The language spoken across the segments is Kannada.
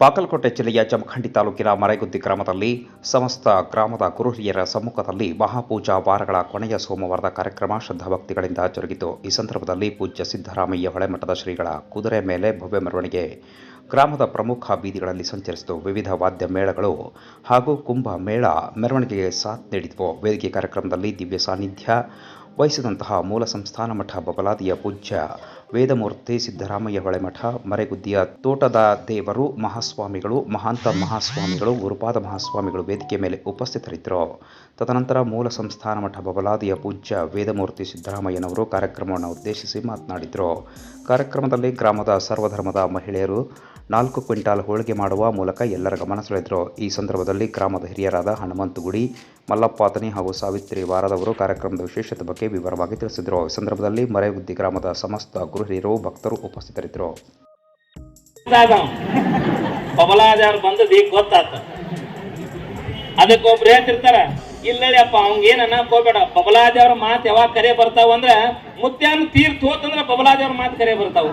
ಬಾಗಲಕೋಟೆ ಜಿಲ್ಲೆಯ ಜಮಖಂಡಿ ತಾಲೂಕಿನ ಮರೆಗುದ್ದಿ ಗ್ರಾಮದಲ್ಲಿ ಸಮಸ್ತ ಗ್ರಾಮದ ಗುರುಹಿರಿಯರ ಸಮ್ಮುಖದಲ್ಲಿ ಮಹಾಪೂಜಾ ವಾರಗಳ ಕೊನೆಯ ಸೋಮವಾರದ ಕಾರ್ಯಕ್ರಮ ಶ್ರದ್ಧಾಭಕ್ತಿಗಳಿಂದ ಜರುಗಿತು. ಈ ಸಂದರ್ಭದಲ್ಲಿ ಪೂಜ್ಯ ಸಿದ್ದರಾಮಯ್ಯ ಹೊಳೆಮಠದ ಶ್ರೀಗಳ ಕುದುರೆ ಮೇಲೆ ಭವ್ಯ ಮೆರವಣಿಗೆ ಗ್ರಾಮದ ಪ್ರಮುಖ ಬೀದಿಗಳಲ್ಲಿ ಸಂಚರಿಸಿತು. ವಿವಿಧ ವಾದ್ಯ ಮೇಳಗಳು ಹಾಗೂ ಕುಂಭ ಮೇಳ ಮೆರವಣಿಗೆಗೆ ಸಾಥ್ ನೀಡಿದವು. ವೇದಿಕೆ ಕಾರ್ಯಕ್ರಮದಲ್ಲಿ ದಿವ್ಯ ಸಾನ್ನಿಧ್ಯ ವಹಿಸಿದಂತಹ ಮೂಲ ಸಂಸ್ಥಾನ ಮಠ ಬಬಲಾದಿಯ ಪೂಜ್ಯ ವೇದಮೂರ್ತಿ ಸಿದ್ದರಾಮಯ್ಯ ಹೊಳೆಮಠ, ಮರೆಗುದ್ದಿಯ ತೋಟದ ದೇವರು, ಮಹಾಸ್ವಾಮಿಗಳು, ಮಹಾಂತ ಮಹಾಸ್ವಾಮಿಗಳು, ಗುರುಪಾದ ಮಹಾಸ್ವಾಮಿಗಳು ವೇದಿಕೆ ಮೇಲೆ ಉಪಸ್ಥಿತರಿದ್ದರು. ತದನಂತರ ಮೂಲ ಸಂಸ್ಥಾನ ಮಠ ಬಬಲಾದಿಯ ಪೂಜ್ಯ ವೇದಮೂರ್ತಿ ಸಿದ್ದರಾಮಯ್ಯನವರು ಕಾರ್ಯಕ್ರಮವನ್ನು ಉದ್ದೇಶಿಸಿ ಮಾತನಾಡಿದರು. ಕಾರ್ಯಕ್ರಮದಲ್ಲಿ ಗ್ರಾಮದ ಸರ್ವಧರ್ಮದ ಮಹಿಳೆಯರು ನಾಲ್ಕು ಕ್ವಿಂಟಾಲ್ ಹೋಳಿಗೆ ಮಾಡುವ ಮೂಲಕ ಎಲ್ಲರ ಗಮನ ಸೆಳೆದರು ಈ ಸಂದರ್ಭದಲ್ಲಿ ಗ್ರಾಮದ ಹಿರಿಯರಾದ ಹನುಮಂತ ಗುಡಿ ಮಲ್ಲಪ್ಪಾತನಿ ಹಾಗೂ ಸಾವಿತ್ರಿ ವಾರದವರು ಕಾರ್ಯಕ್ರಮದ ವಿಶೇಷತೆ ಬಗ್ಗೆ ವಿವರವಾಗಿ ತಿಳಿಸಿದರು. ಈ ಸಂದರ್ಭದಲ್ಲಿ ಮರೆಗುದ್ದಿ ಗ್ರಾಮದ ಸಮಸ್ತ ಗುರು ಹಿರಿಯರು ಭಕ್ತರು ಉಪಸ್ಥಿತರಿದ್ದರು. ಇಲ್ಲಪ್ಪ ಅವ್ನ್ ಏನ್ ಅನ್ನಕ್ ಹೋಗ್ಬೇಡ. ಬಬಲಾದ್ಯವ್ರ ಮಾತು ಯಾವಾಗ ಕರೆ ಬರ್ತಾವ ಅಂದ್ರ, ಮುತ್ಯಾನ ತೀರ್ಥ ಹೋತಂದ್ರ ಬಬಲಾದ್ಯವ್ರ ಮಾತು ಕರೆ ಬರ್ತಾವ.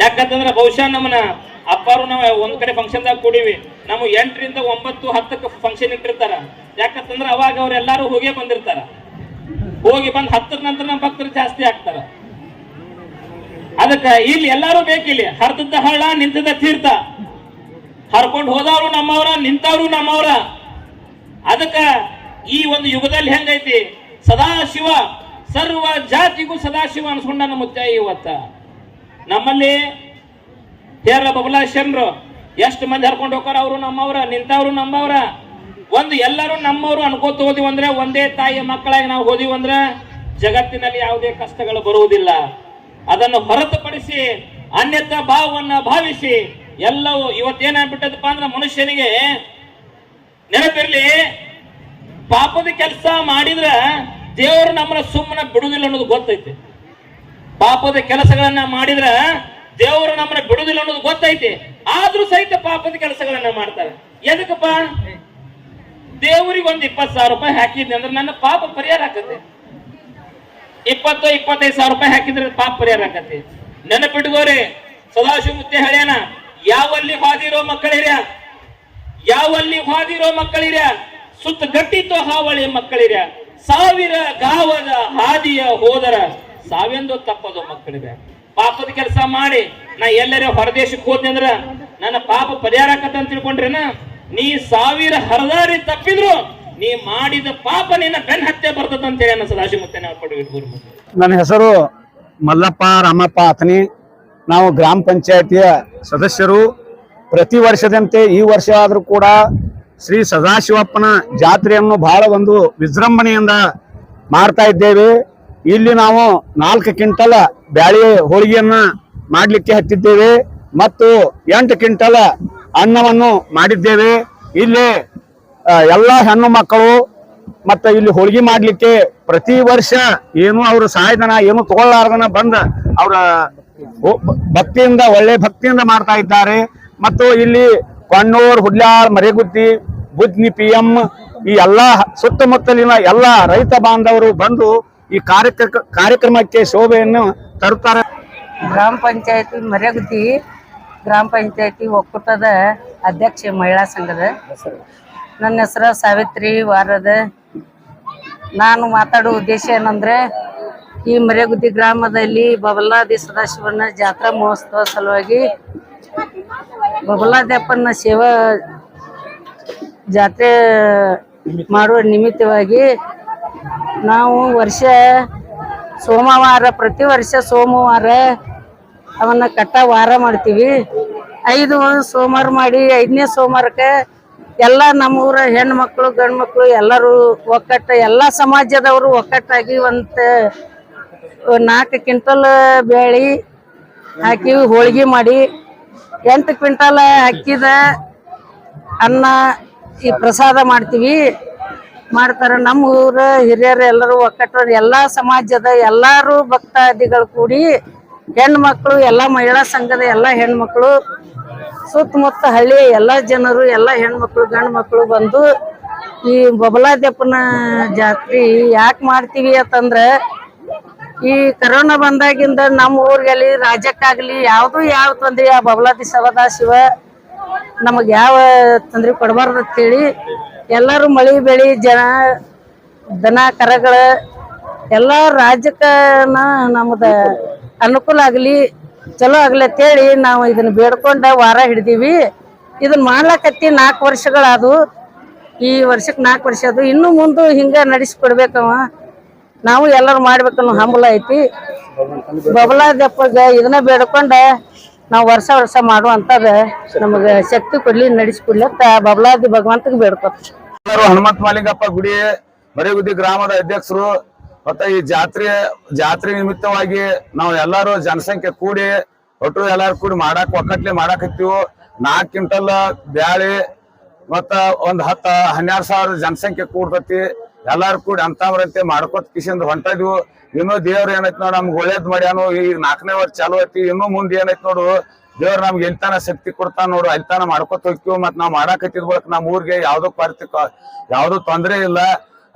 ಯಾಕಂತಂದ್ರ ಬಹುಶಃ ನಮ್ಮನ್ನ ಅಪ್ಪಾರು ನಾವು ಒಂದ್ ಕಡೆ ಫಂಕ್ಷನ್ದಾಗ ಕೂಡಿವಿ. ನಮ್ಮ ಎಂಟರಿಂದ ಒಂಬತ್ತು, ಹತ್ತಕ್ಕೆ ಫಂಕ್ಷನ್ ಇಟ್ಟಿರ್ತಾರ. ಯಾಕಂತಂದ್ರೆ ಅವಾಗ ಅವರೆಲ್ಲರೂ ಹೋಗೇ ಬಂದಿರ್ತಾರ. ಹೋಗಿ ಬಂದ್ ಹತ್ತರ ನಂತರ ನಮ್ಮ ಭಕ್ತರು ಜಾಸ್ತಿ ಆಗ್ತಾರ. ಅದಕ್ಕ ಇಲ್ಲಿ ಎಲ್ಲಾರು ಬೇಕಿಲ್ಲಿ. ಹರ್ದದ್ದ ಹಳ್ಳ ನಿಂತದ ತೀರ್ಥ. ಹರ್ಕೊಂಡು ಹೋದವ್ರು ನಮ್ಮವ್ರ, ನಿಂತವ್ರು ನಮ್ಮವ್ರ. ಅದಕ್ಕ ಈ ಒಂದು ಯುಗದಲ್ಲಿ ಹೆಂಗೈತಿ? ಸದಾಶಿವ, ಸರ್ವ ಜಾತಿಗೂ ಸದಾಶಿವ ಅನ್ಸ್ಕೊಂಡ ನಮ್ಮ ಮುತ್ತಾಯಿ ಇವತ್ತ. ನಮ್ಮಲ್ಲಿ ತೇರ ಬಬುಲಾ ಶಂರು ಎಷ್ಟು ಮಂದಿ ಹರ್ಕೊಂಡು ಹೋಗಾರ ಅವರು ನಮ್ಮವ್ರ, ನಿಂತವ್ರು ನಮ್ಮವ್ರ. ಒಂದು ಎಲ್ಲರೂ ನಮ್ಮವ್ರು ಅನ್ಕೋತ ಹೋದಿವಿ ಅಂದ್ರೆ ಒಂದೇ ತಾಯಿಯ ಮಕ್ಕಳಾಗಿ ನಾವು ಹೋದಿವಿ ಅಂದ್ರೆ ಜಗತ್ತಿನಲ್ಲಿ ಯಾವುದೇ ಕಷ್ಟಗಳು ಬರುವುದಿಲ್ಲ. ಅದನ್ನು ಹೊರತುಪಡಿಸಿ ಅನ್ಯತ ಭಾವವನ್ನ ಭಾವಿಸಿ ಎಲ್ಲವೂ ಇವತ್ತೇನಾಗ್ಬಿಟ್ಟದಪ್ಪ ಅಂದ್ರೆ ಮನುಷ್ಯನಿಗೆ ನೆನಪಿರ್ಲಿ, ಪಾಪದ ಕೆಲಸ ಮಾಡಿದ್ರ ದೇವರು ನಮ್ಮನ್ನ ಸುಮ್ಮನೆ ಬಿಡುದಿಲ್ಲ ಅನ್ನೋದು ಗೊತ್ತೈತಿ. ಪಾಪದ ಕೆಲಸಗಳನ್ನ ಮಾಡಿದ್ರ ದೇವರು ನಮ್ಮನ್ನ ಬಿಡುದಿಲ್ಲ ಅನ್ನೋದು ಗೊತ್ತೈತಿ. ಆದ್ರೂ ಸಹಿತ ಪಾಪದ ಕೆಲಸಗಳನ್ನ ಮಾಡ್ತಾರೆ. ಎದಕ್ಕಪ್ಪ ದೇವರಿಗೆ ಒಂದ್ ಇಪ್ಪತ್ತು ಸಾವಿರ ರೂಪಾಯಿ ಹಾಕಿದ್ನಿ ಅಂದ್ರೆ ನನ್ನ ಪಾಪ ಪರಿಹಾರ ಆಕತಿ ಇಪ್ಪತ್ತು ಇಪ್ಪತ್ತೈದು ಸಾವಿರ ರೂಪಾಯಿ ಹಾಕಿದ್ರೆ ಪಾಪ ಪರಿಹಾರ ಆಕತಿ ನೆನಪಿಟ್ಕೋರಿ ಸದಾಶಿವ ಮುತ್ತೆ ಹೇಳ್ಯಾನ, ಯಾವಲ್ಲಿ ಹಾದಿರೋ ಮಕ್ಕಳಿರ್ಯ? ಯಾವಲ್ಲಿ ಹಾದಿರೋ ಮಕ್ಕಳಿರ್ಯ? ಸುತ್ತ ಗಟ್ಟಿತ್ತು ಹಾವಳಿ ಮಕ್ಕಳಿರ್ಯ? ಸಾವಿರ ಗಾವದ ಹಾದಿಯ ಹೋದರ ಸಾವೆಂದು ತಪ್ಪದು ಮಕ್ಕಳಿಗೆ. ಪಾಪದ ಕೆಲಸ ಮಾಡಿ, ನಾ ಎಲ್ಲರ ಹೊರದೇಶಕ್ಕೆ ಹೋದ್ನಿ ಅಂದ್ರ ನನ್ನ ಪಾಪ ಪರಿಹಾರ ಅಂತ ತಿಳ್ಕೊಂಡ್ರೇನ? ನೀ ಸಾವಿರ ಹರದಾರಿ ತಪ್ಪಿದ್ರು, ನೀ ಮಾಡಿದ ಪಾಪ ನಿನ್ನ ಬೆನ್ ಹತ್ತೆ ಬರ್ತದ ಅಂತ ಹೇಳಿ ನನ್ನ ನನ್ನ ಹೆಸರು ಮಲ್ಲಪ್ಪ ರಾಮಪ್ಪ ಅಥನಿ ನಾವು ಗ್ರಾಮ ಪಂಚಾಯತಿಯ ಸದಸ್ಯರು. ಪ್ರತಿ ವರ್ಷದಂತೆ ಈ ವರ್ಷ ಆದರೂ ಕೂಡ ಶ್ರೀ ಸದಾಶಿವಪ್ಪನ ಜಾತ್ರೆಯನ್ನು ಬಹಳ ಒಂದು ವಿಜೃಂಭಣೆಯಿಂದ ಮಾಡ್ತಾ ಇದ್ದೇವೆ. ಇಲ್ಲಿ ನಾವು ನಾಲ್ಕು ಕ್ವಿಂಟಲ್ ಬ್ಯಾಳಿ ಹೋಳಿಗೆಯನ್ನ ಮಾಡಲಿಕ್ಕೆ ಹತ್ತಿದ್ದೇವೆ ಮತ್ತು ಎಂಟು ಕ್ವಿಂಟಲ್ ಅನ್ನವನ್ನು ಮಾಡಿದ್ದೇವೆ. ಇಲ್ಲಿ ಎಲ್ಲ ಹೆಣ್ಣು ಮಕ್ಕಳು ಮತ್ತೆ ಇಲ್ಲಿ ಹೋಳಿಗೆ ಮಾಡಲಿಕ್ಕೆ ಪ್ರತಿ ವರ್ಷ ಏನು ಅವರು ಸಹಾಯಧನ ಏನು ತಗೊಳ್ಳಾರ್ದನ ಬಂದ ಅವರ ಭಕ್ತಿಯಿಂದ, ಒಳ್ಳೆ ಭಕ್ತಿಯಿಂದ ಮಾಡ್ತಾ ಇದ್ದಾರೆ. ಮತ್ತು ಇಲ್ಲಿ ಕೊಣ್ಣೂರ್, ಹುಡ್ಲಾಳ್, ಮರೆಗುತ್ತಿ, ಬುದ್ನಿ, ಪಿ ಎಂ ಈ ಎಲ್ಲಾ ಸುತ್ತಮುತ್ತಲಿನ ಎಲ್ಲ ರೈತ ಬಾಂಧವರು ಬಂದು ಈ ಕಾರ್ಯಕ್ರಮ ಕಾರ್ಯಕ್ರಮಕ್ಕೆ ಶೋಭೆಯನ್ನು ತರುತ್ತಾರೆ. ಗ್ರಾಮ ಪಂಚಾಯತಿ ಮರ್ಯಾಗುತ್ತಿ ಗ್ರಾಮ ಪಂಚಾಯತಿ ಒಕ್ಕೂಟದ ಅಧ್ಯಕ್ಷೆ ಮಹಿಳಾ ಸಂಘದ. ನನ್ನ ಹೆಸರು ಸಾವಿತ್ರಿ ವಾರದ. ನಾನು ಮಾತಾಡೋ ಉದ್ದೇಶ ಏನಂದ್ರೆ, ಈ ಮರ್ಯಾಗುದ್ದಿ ಗ್ರಾಮದಲ್ಲಿ ಬಬಲಾದಿ ಸದಾಶಿವನ ಜಾತ್ರಾ ಮಹೋತ್ಸವ ಸಲುವಾಗಿ ಬಬಲಾದಪ್ಪನ ಸೇವಾ ಜಾತ್ರೆ ಮಾಡುವ ನಿಮಿತ್ತವಾಗಿ ನಾವು ವರ್ಷ ಸೋಮವಾರ, ಪ್ರತಿ ವರ್ಷ ಸೋಮವಾರ ಅವನ್ನ ಕಟ್ಟ ವಾರ ಮಾಡ್ತೀವಿ. ಐದು ಸೋಮವಾರ ಮಾಡಿ, ಐದನೇ ಸೋಮವಾರಕ್ಕೆ ಎಲ್ಲ ನಮ್ಮೂರ ಹೆಣ್ಮಕ್ಳು ಗಂಡು ಮಕ್ಕಳು ಎಲ್ಲರೂ ಒಕ್ಕಟ್ಟ, ಎಲ್ಲ ಸಮಾಜದವರು ಒಕ್ಕಟ್ಟಾಗಿ ಒಂದು ನಾಲ್ಕು ಕ್ವಿಂಟಲ್ ಬೇಳಿ ಹಾಕಿ ಹೋಳಿಗೆ ಮಾಡಿ, ಎಂಟು ಕ್ವಿಂಟಲ್ ಹಾಕಿದ ಅನ್ನ ಈ ಪ್ರಸಾದ ಮಾಡ್ತೀವಿ. ಮಾಡ್ತಾರೆ. ನಮ್ಮ ಊರ ಹಿರಿಯರು ಎಲ್ಲರೂ ಒಕ್ಕಟ್ಟರು ಎಲ್ಲಾ ಸಮಾಜದ ಎಲ್ಲಾರು ಭಕ್ತಾದಿಗಳು ಕೂಡಿ ಹೆಣ್ಮಕ್ಳು ಎಲ್ಲಾ ಮಹಿಳಾ ಸಂಘದ ಎಲ್ಲಾ ಹೆಣ್ಮಕ್ಳು ಸುತ್ತಮುತ್ತ ಹಳ್ಳಿಯ ಎಲ್ಲಾ ಜನರು, ಎಲ್ಲಾ ಹೆಣ್ಮಕ್ಳು ಗಂಡು ಮಕ್ಕಳು ಬಂದು ಈ ಬಬಲಾದಪ್ಪನ ಜಾತ್ರೆ ಯಾಕೆ ಮಾಡ್ತೀವಿ ಅಂತಂದ್ರೆ, ಈ ಕರೋನಾ ಬಂದಾಗಿಂದ ನಮ್ಮ ಊರಿಗಲ್ಲಿ ರಾಜ್ಯಕ್ಕಾಗಲಿ ಯಾವುದು ಯಾವ ತೊಂದ್ರೆ, ಆ ಬಬಲಾದಿ ಸವದಾಶಿವ ನಮಗ್ ಯಾವ ತೊಂದ್ರೆ ಕೊಡಬಾರ್ದು ಅಂತೇಳಿ ಎಲ್ಲಾರು ಮಳಿ ಬೆಳಿ, ಜನ, ದನ, ಕರಗಳ, ಎಲ್ಲ ರಾಜ್ಯಕ್ಕನ ನಮ್ದ ಅನುಕೂಲ ಆಗಲಿ, ಚಲೋ ಆಗ್ಲಿ ಅಂತೇಳಿ ನಾವು ಇದನ್ನ ಬೇಡ್ಕೊಂಡ ವಾರ ಹಿಡ್ದೀವಿ. ಇದನ್ನ ಮಾಡ್ಲಕತ್ತಿ ನಾಲ್ಕು ವರ್ಷಗಳಾದವು. ಈ ವರ್ಷಕ್ಕೆ ನಾಲ್ಕು ವರ್ಷ ಅದು ಇನ್ನು ಮುಂದೆ ಹಿಂಗ ನಡೆಸ್ಕೊಡ್ಬೇಕವ. ನಾವು ಎಲ್ಲರೂ ಮಾಡ್ಬೇಕನ್ನೋ ಹಂಬಲ ಐತಿ. ಬಬಲಾದಪ್ಪಗ ಇದನ್ನ ಬೇಡ್ಕೊಂಡ ನಾವು ವರ್ಷ ವರ್ಷ ಮಾಡುವಂತದ ನಮಗ ಶಕ್ತಿ ಕೊಡ್ಲಿ ನಡೆಸ್ಕೊಡ್ಲಿ ಅಂತ ಬಬಲಾದಿ ಭಗವಂತಗೆ ಬೇಡ್ಕೊತ ಎಲ್ಲರೂ ಹನುಮಂತ ಮಾಲಿಂಗಪ್ಪ ಗುಡಿ ಮರಿಗುದ್ದಿ ಗ್ರಾಮದ ಅಧ್ಯಕ್ಷರು, ಮತ್ತೆ ಈ ಜಾತ್ರೆ ಜಾತ್ರೆ ನಿಮಿತ್ತವಾಗಿ ನಾವು ಎಲ್ಲಾರು ಜನಸಂಖ್ಯೆ ಕೂಡಿ ಒಟ್ಟು ಎಲ್ಲಾರು ಕೂಡಿ ಮಾಡಾಕ್ ಒಕ್ಕಟ್ಲೆ ಮಾಡಾಕತ್ತೀವಿ ನಾಲ್ಕು ಕ್ವಿಂಟಲ್ ಬ್ಯಾಳಿ ಮತ್ತ ಒಂದ್ ಹತ್ತ ಹನ್ನೆರಡು ಸಾವಿರ ಜನಸಂಖ್ಯೆ ಕೂಡ್ತತಿ. ಎಲ್ಲಾರು ಕೂಡಿ ಅಂತವ್ರಂತೆ ಮಾಡ್ಕೊತ ಕಿಶಿಂದ ಹೊಂಟಿದ್ವು. ಇನ್ನೂ ದೇವ್ರ ಏನೈತ್ ನೋಡ್ ನಮ್ಗೆ ಒಳ್ಳೇದ್ ಮಾಡ್ಯಾನು ಈಗ ನಾಲ್ಕನೇ ವರ್ಷ ಚಾಲೂ ಐತಿ ಇನ್ನೂ ಮುಂದೆ ಏನೈತ್ ನೋಡು, ದೇವ್ರ ನಮ್ಗೆ ಎಂತಾನ ಶಕ್ತಿ ಕೊಡ್ತಾನ ನೋಡು ಎಂತಾನ ಮಾಡ್ಕೊತ ಹೋಗ್ತೀವಿ. ಮತ್ ನಾವ್ ಮಾಡಾಕತ್ತಿದ್ ಬಳಕ ನಮ್ಮ ಊರಿಗೆ ಯಾವ್ದೋ ಕೊರತೆ ಯಾವ್ದು ತೊಂದ್ರೆ ಇಲ್ಲ.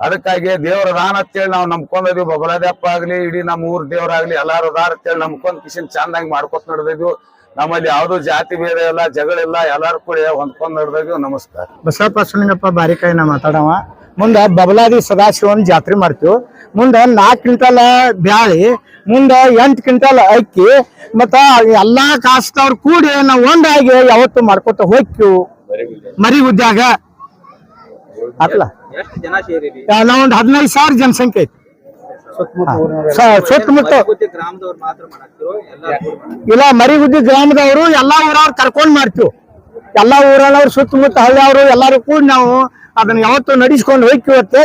ಅದಕ್ಕಾಗಿ ದೇವ್ರ ರಾನ್ ಅಂತೇಳಿ ನಾವು ನಂಬ್ಕೊಂಡಿದ್ವಿ. ಬಬಲಾದಪ್ಪ ಆಗ್ಲಿ, ಇಡೀ ನಮ್ಮ ಊರ್ ದೇವ್ರಾಗ್ಲಿ ಎಲ್ಲಾರು ಅದಾರ ಅಂತೇಳಿ ನಂಬ್ಕೊಂಡ್ ಕಿಶನ್ ಚಂದಾಗಿ ಮಾಡ್ಕೊತ ನಡೆದಿದ್ವು. ನಮ್ಮಲ್ಲಿ ಯಾವ್ದು ಜಾತಿ ಬೇರೆ ಇಲ್ಲ ಜಗಳಿಲ್ಲ ಎಲ್ಲಾರು ಕೂಡ ಹೊಂದ್ಕೊಂಡ್ ನಡೆದಿದ್ವಿ. ನಮಸ್ಕಾರ. ಬಸವಪ್ಪ ಸುಲಿಂಗಪ್ಪ ಬಾರಿಕಾಯಿ ನಾ ಮಾತಾಡವ. ಮುಂದ ಬಬಲಾದಿ ಸದಾಶಿವನ್ ಜಾತ್ರೆ ಮಾಡ್ತೀವಿ. ಮುಂದ ನಾಲ್ಕು ಕ್ವಿಂಟಲ್ ಬ್ಯಾಳಿ, ಮುಂದ ಎಂಟು ಕ್ವಿಂಟಲ್ ಅಕ್ಕಿ, ಮತ್ತ ಎಲ್ಲಾ ಕಾಸ್ತವ್ರು ಕೂಡಿ ನಾವು ಒಂದಾಗಿ ಯಾವತ್ತು ಮಾಡ್ಕೊತ ಹೋಗ್ತೀವಿ ಮರಿ ಉದ್ಯಾಗ. ಅಲ್ಲ? ನಾವೊಂದು ಹದಿನೈದು ಸಾವಿರ ಜನಸಂಖ್ಯೆ ಐತಿ. ಸುತ್ತಮುತ್ತ ಇಲ್ಲ ಮರಿಗುದ್ದಿ ಗ್ರಾಮದವರು ಎಲ್ಲಾ ಊರವ್ರು ಕರ್ಕೊಂಡ್ ಮಾಡ್ತೀವಿ. ಎಲ್ಲಾ ಊರಲ್ಲವ್ರು ಸುತ್ತಮುತ್ತ ಹಳ್ಳಿಯವರು ಎಲ್ಲಾರು ಕೂಡಿ ನಾವು ಅದನ್ನ ಯಾವತ್ತು ನಡೆಸ್ಕೊಂಡು ಅಂತೇಳಿ